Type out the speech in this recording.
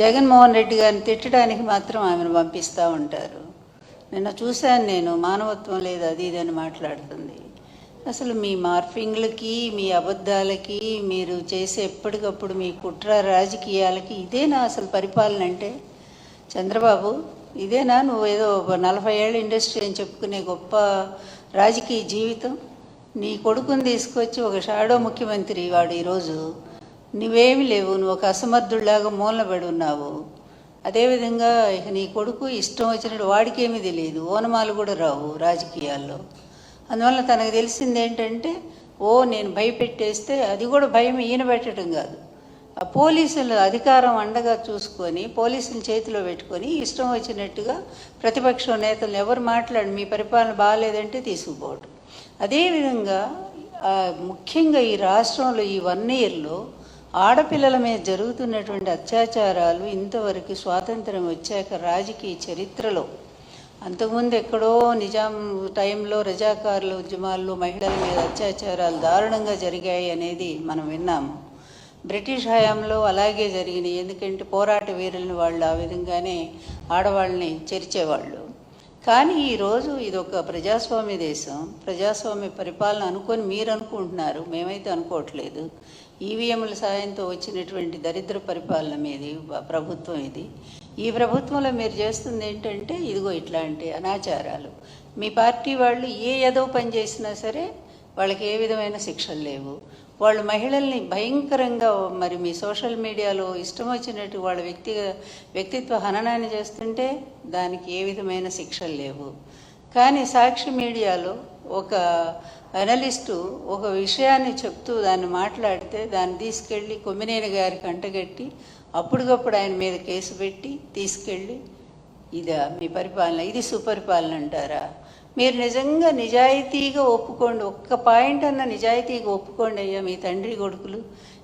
జగన్మోహన్ రెడ్డి గారిని తిట్టడానికి మాత్రం ఆమెను పంపిస్తూ ఉంటారు. నిన్న చూశాను నేను మానవత్వం లేదు అది ఇది అని మాట్లాడుతుంది. అసలు మీ మార్ఫింగ్లకి మీ అబద్ధాలకి మీరు చేసే ఎప్పటికప్పుడు మీ కుట్ర రాజకీయాలకి ఇదేనా అసలు పరిపాలన అంటే? చంద్రబాబు ఇదేనా నువ్వు ఏదో ఒక నలభై ఏళ్ళ ఇండస్ట్రీ అని చెప్పుకునే గొప్ప రాజకీయ జీవితం? నీ కొడుకుని తీసుకొచ్చి ఒక షాడో ముఖ్యమంత్రి వాడు ఈరోజు నువ్వేమి లేవు నువ్వు ఒక అసమర్థుడిలాగా మూలబడి ఉన్నావు. అదేవిధంగా ఇక నీ కొడుకు ఇష్టం వచ్చినట్టు వాడికేమీ తెలియదు ఓనమాలు కూడా రావు రాజకీయాల్లో. అందువల్ల తనకు తెలిసింది ఏంటంటే ఓ నేను భయపెట్టేస్తే అది కూడా భయం ఈయన పెట్టడం కాదు. ఆ పోలీసులు అధికారం అండగా చూసుకొని పోలీసుల చేతిలో పెట్టుకొని ఇష్టం వచ్చినట్టుగా ప్రతిపక్ష నేతలు ఎవరు మాట్లాడి మీ పరిపాలన బాగాలేదంటే తీసుకుపోవటం. అదేవిధంగా ముఖ్యంగా ఈ రాష్ట్రంలో ఈ వన్ ఇయర్లో ఆడపిల్లల మీద జరుగుతున్నటువంటి అత్యాచారాలు ఇంతవరకు స్వాతంత్రం వచ్చాక రాజకీయ చరిత్రలో. అంతకుముందు ఎక్కడో నిజాం టైంలో రజాకారుల ఉద్యమాల్లో మహిళల మీద అత్యాచారాలు దారుణంగా జరిగాయి అనేది మనం విన్నాము. బ్రిటిష్ హయాంలో అలాగే జరిగినాయి. ఎందుకంటే పోరాట వీరులను వాళ్ళు ఆ విధంగానే ఆడవాళ్ళని చేర్చేవాళ్ళు. కానీ ఈరోజు ఇది ఒక ప్రజాస్వామ్య దేశం. ప్రజాస్వామ్య పరిపాలన అనుకొని మీరు అనుకుంటున్నారు. మేమైతే అనుకోవట్లేదు. ఈవీఎంల సాయంతో వచ్చినటువంటి దరిద్ర పరిపాలన మీది ప్రభుత్వం ఇది. ఈ ప్రభుత్వంలో మీరు చేస్తుంది ఏంటంటే ఇదిగో ఇట్లాంటి అనాచారాలు. మీ పార్టీ వాళ్ళు ఏ ఏదో పని చేసినా సరే వాళ్ళకి ఏ విధమైన శిక్షలు లేవు. వాళ్ళు మహిళల్ని భయంకరంగా మరి మీ సోషల్ మీడియాలో ఇష్టం వచ్చినట్టు వాళ్ళ వ్యక్తి వ్యక్తిత్వ హననాన్ని చేస్తుంటే దానికి ఏ విధమైన శిక్షలు లేవు. కానీ సాక్షి మీడియాలో ఒక అనలిస్టు ఒక విషయాన్ని చెప్తూ దాన్ని మాట్లాడితే దాన్ని తీసుకెళ్ళి కొమ్మినేని గారికి అంటగట్టి అప్పటికప్పుడు ఆయన మీద కేసు పెట్టి తీసుకెళ్ళి ఇదా మీ పరిపాలన ఇది సుపరిపాలన అంటారా? మీరు నిజంగా నిజాయితీగా ఒప్పుకోండి ఒక్క పాయింట్ అన్న నిజాయితీగా ఒప్పుకోండి అయ్యా మీ తండ్రి కొడుకులు.